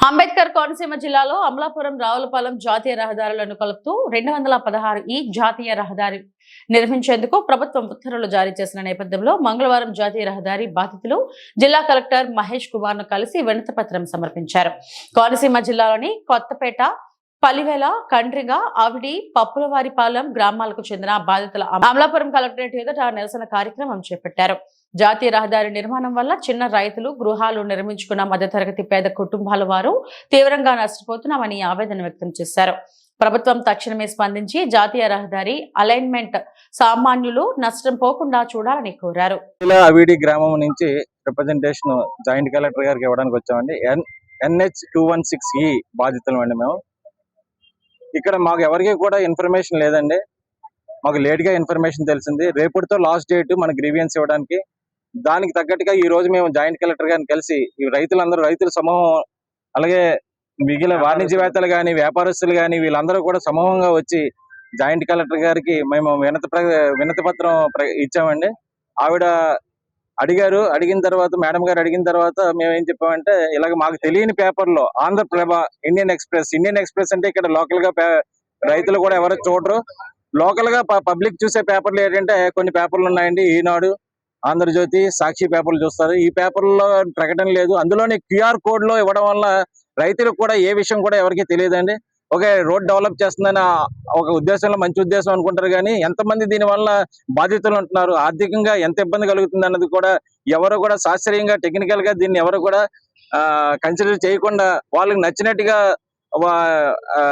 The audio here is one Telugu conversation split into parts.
అంబేద్కర్ కోనసీమ జిల్లాలో అమలాపురం రావులపాలెం జాతీయ రహదారులను కలుపుతూ రెండు వందల పదహారు ఈ జాతీయ రహదారి నిర్మించేందుకు ప్రభుత్వం ఉత్తర్వులు జారీ చేసిన నేపథ్యంలో మంగళవారం జాతీయ రహదారి బాధితులు జిల్లా కలెక్టర్ మహేష్ కుమార్ను కలిసి వినతిపత్రం సమర్పించారు. కోనసీమ జిల్లాలోని కొత్తపేట పలివేల కండ్రిగ ఆవిడి పప్పులవారిపాలెం గ్రామాలకు చెందిన బాధితుల అమలాపురం కలెక్టరేట్ ఎదుట నిరసన కార్యక్రమం చేపట్టారు. జాతీయ రహదారి నిర్మాణం వల్ల చిన్న రైతులు గృహాలు నిర్మించుకున్న మధ్యతరగతి పేద కుటుంబాల వారు తీవ్రంగా నష్టపోతున్నామని ఆవేదన వ్యక్తం చేశారు. ప్రభుత్వం తక్షణమే స్పందించి జాతీయ రహదారి అలైన్మెంట్ సామాన్యులు నష్టం పోకుండా చూడాలని కోరారు. అవిడి గ్రామం నుంచి రిప్రజెంటేషన్ జాయింట్ కలెక్టర్ గారికి ఇవ్వడానికి వచ్చామండి. N NH two one six ఈ బాధితులం అండి మేము. ఇక్కడ మాకు ఎవరికి కూడా ఇన్ఫర్మేషన్ లేదండి. మాకు లేట్గా ఇన్ఫర్మేషన్ తెలిసింది. రేపటితో లాస్ట్ డేట్ మన గ్రీవియన్స్ ఇవ్వడానికి. దానికి తగ్గట్టుగా ఈ రోజు మేము జాయింట్ కలెక్టర్ గారిని కలిసి ఈ రైతులందరూ రైతుల సమూహం అలాగే మిగిలిన వాణిజ్యవేత్తలు కానీ వ్యాపారస్తులు కానీ వీళ్ళందరూ కూడా సమూహంగా వచ్చి జాయింట్ కలెక్టర్ గారికి మేము వినతి ప్ర- వినతి పత్రం ప్ర- ఇచ్చామండి. ఆవిడ అడిగారు. అడిగిన తర్వాత మేడం గారు అడిగిన తర్వాత మేము ఏం చెప్పామంటే ఇలాగ మాకు తెలియని పేపర్లో Andhra Prabha Indian express Indian express అంటే ఇక్కడ లోకల్గా పే- రైతులు కూడా ఎవరు చూడరు. లోకల్గా పబ్లిక్ చూసే పేపర్లు ఏంటంటే కొన్ని పేపర్లు ఉన్నాయండి. ఈనాడు ఆంధ్రజ్యోతి సాక్షి పేపర్లు చూస్తారు. ఈ పేపర్లో ప్రకటన లేదు. అందులోని క్యూఆర్ కోడ్లో ఇవ్వడం వల్ల రైతులకు కూడా ఏ విషయం కూడా ఎవరికి తెలియదండి. ఒకే రోడ్ డెవలప్ చేస్తుందని ఒక ఉద్దేశంలో మంచి ఉద్దేశం అనుకుంటారు కానీ ఎంతమంది దీనివల్ల బాధితులు ఉంటున్నారు? ఆర్థికంగా ఎంత ఇబ్బంది కలుగుతుంది అన్నది కూడా ఎవరు కూడా శాస్త్రీయంగా టెక్నికల్గా దీన్ని ఎవరు కూడా కన్సిడర్ చేయకుండా వాళ్ళకి నచ్చినట్టుగా వా- ఆ,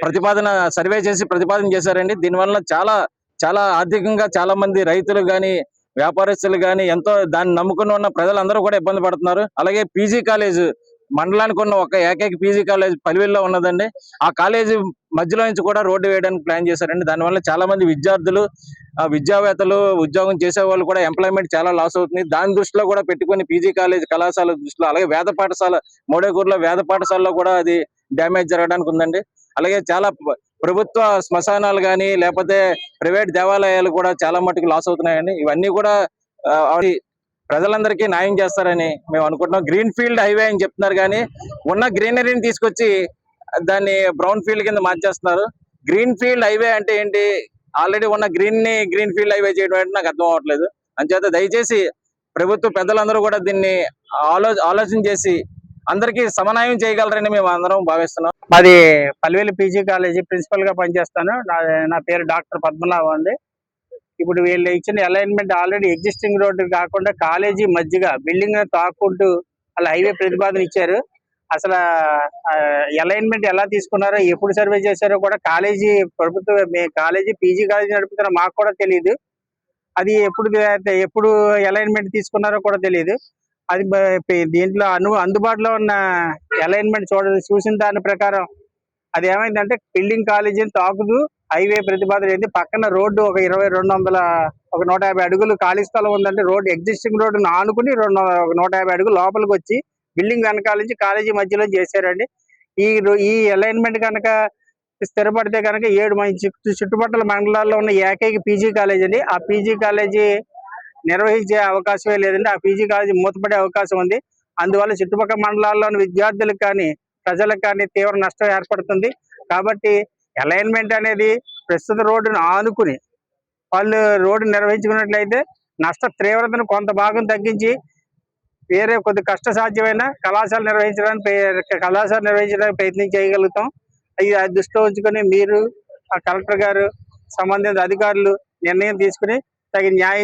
ప్రతిపాదన సర్వే చేసి ప్రతిపాదన చేశారండి. దీనివల్ల చాలా చాలా ఆర్థికంగా చాలా మంది రైతులు కానీ వ్యాపారస్తులు కానీ ఎంతో దాన్ని నమ్ముకుని ఉన్న ప్రజలందరూ కూడా ఇబ్బంది పడుతున్నారు. అలాగే పీజీ కాలేజ్ మండలానికి ఉన్న ఒక ఏకైక పీజీ కాలేజ్ పలివెల్లో ఉన్నదండి. ఆ కాలేజీ మధ్యలో నుంచి కూడా రోడ్డు వేయడానికి ప్లాన్ చేశారండి. దానివల్ల చాలా మంది విద్యార్థులు విద్యావేత్తలు ఉద్యోగం చేసే వాళ్ళు కూడా ఎంప్లాయ్మెంట్ చాలా లాస్ అవుతుంది. దాని దృష్టిలో కూడా పెట్టుకుని పీజీ కాలేజ్ కళాశాల దృష్టిలో అలాగే వేద పాఠశాల మోడేకూరులో వేద పాఠశాలలో కూడా అది డ్యామేజ్ జరగడానికి ఉందండి. అలాగే చాలా ప్రభుత్వ శ్మశానాలు కానీ లేకపోతే ప్రైవేట్ దేవాలయాలు కూడా చాలా మటుకు లాస్ అవుతున్నాయండి. ఇవన్నీ కూడా ప్రజలందరికీ న్యాయం చేస్తారని మేము అనుకుంటున్నాం. గ్రీన్ ఫీల్డ్ హైవే అని చెప్తున్నారు కానీ ఉన్న గ్రీనరీని తీసుకొచ్చి దాన్ని బ్రౌన్ ఫీల్డ్ కింద మార్చేస్తున్నారు. గ్రీన్ ఫీల్డ్ హైవే అంటే ఏంటి? ఆల్రెడీ ఉన్న గ్రీన్ని గ్రీన్ ఫీల్డ్ హైవే చేయడం అంటే నాకు అర్థం అవ్వట్లేదు. అంచేత దయచేసి ప్రభుత్వ పెద్దలందరూ కూడా దీన్ని ఆలో ఆలోచన చేసి అందరికీ సమన్వయం చేయగలరని మేము అందరం భావిస్తున్నాం. మాది పల్వేలు పీజీ కాలేజీ ప్రిన్సిపల్గా పనిచేస్తాను. నా నా పేరు డాక్టర్ పద్మనాభ అండి. ఇప్పుడు వీళ్ళు ఇచ్చిన అలైన్మెంట్ ఆల్రెడీ ఎగ్జిస్టింగ్ రోడ్డు కాకుండా కాలేజీ మధ్యగా బిల్డింగ్ తాకుంటూ అలా హైవే ప్రతిపాదన ఇచ్చారు. అసలు అలైన్మెంట్ ఎలా తీసుకున్నారో ఎప్పుడు సర్వే చేశారో కూడా కాలేజీ ప్రభుత్వ మీ కాలేజీ పీజీ కాలేజీ నడుపుతున్న మాకు కూడా తెలియదు అది ఎప్పుడు ఎప్పుడు అలైన్మెంట్ తీసుకున్నారో కూడా తెలియదు అది దీంట్లో అను అందుబాటులో ఉన్న అలైన్మెంట్ చూడ చూసిన దాని ప్రకారం అది ఏమైందంటే బిల్డింగ్ కాలేజీని తాకుతూ హైవే ప్రతిపాదన ఏంటి? పక్కన రోడ్డు ఒక ఇరవై రెండు వందల ఒక నూట యాభై అడుగులు ఖాళీ స్థలం ఉందంటే రోడ్డు ఎగ్జిస్టింగ్ రోడ్డును ఆనుకుని రెండు ఒక నూట యాభై అడుగులు లోపలికి వచ్చి బిల్డింగ్ వెనకాల నుంచి కాలేజీ మధ్యలో చేశారండి. ఈ ఈ అలైన్మెంట్ కనుక స్థిరపడితే కనుక ఏడు మంచి చుట్టుపక్కల మండలాల్లో ఉన్న ఏకైక పీజీ కాలేజ్ అండి. ఆ పీజీ కాలేజీ నిర్వహించే అవకాశమే లేదండి. ఆ పీజీ కాలేజీ మూతపడే అవకాశం ఉంది. అందువల్ల చుట్టుపక్కల మండలాల్లోని విద్యార్థులకు కానీ ప్రజలకు కానీ తీవ్ర నష్టం ఏర్పడుతుంది. కాబట్టి అలైన్మెంట్ అనేది ప్రస్తుత రోడ్డును ఆనుకుని వాళ్ళు రోడ్డు నిర్వహించుకున్నట్లయితే నష్ట తీవ్రతను కొంత భాగం తగ్గించి వేరే కొద్ది కష్ట సాధ్యమైన కళాశాల నిర్వహించడానికి కళాశాల నిర్వహించడానికి ప్రయత్నం చేయగలుగుతాం. ఇది అది దృష్టిలో ఉంచుకొని మీరు ఆ కలెక్టర్ గారు సంబంధిత అధికారులు నిర్ణయం తీసుకుని తగిన న్యాయం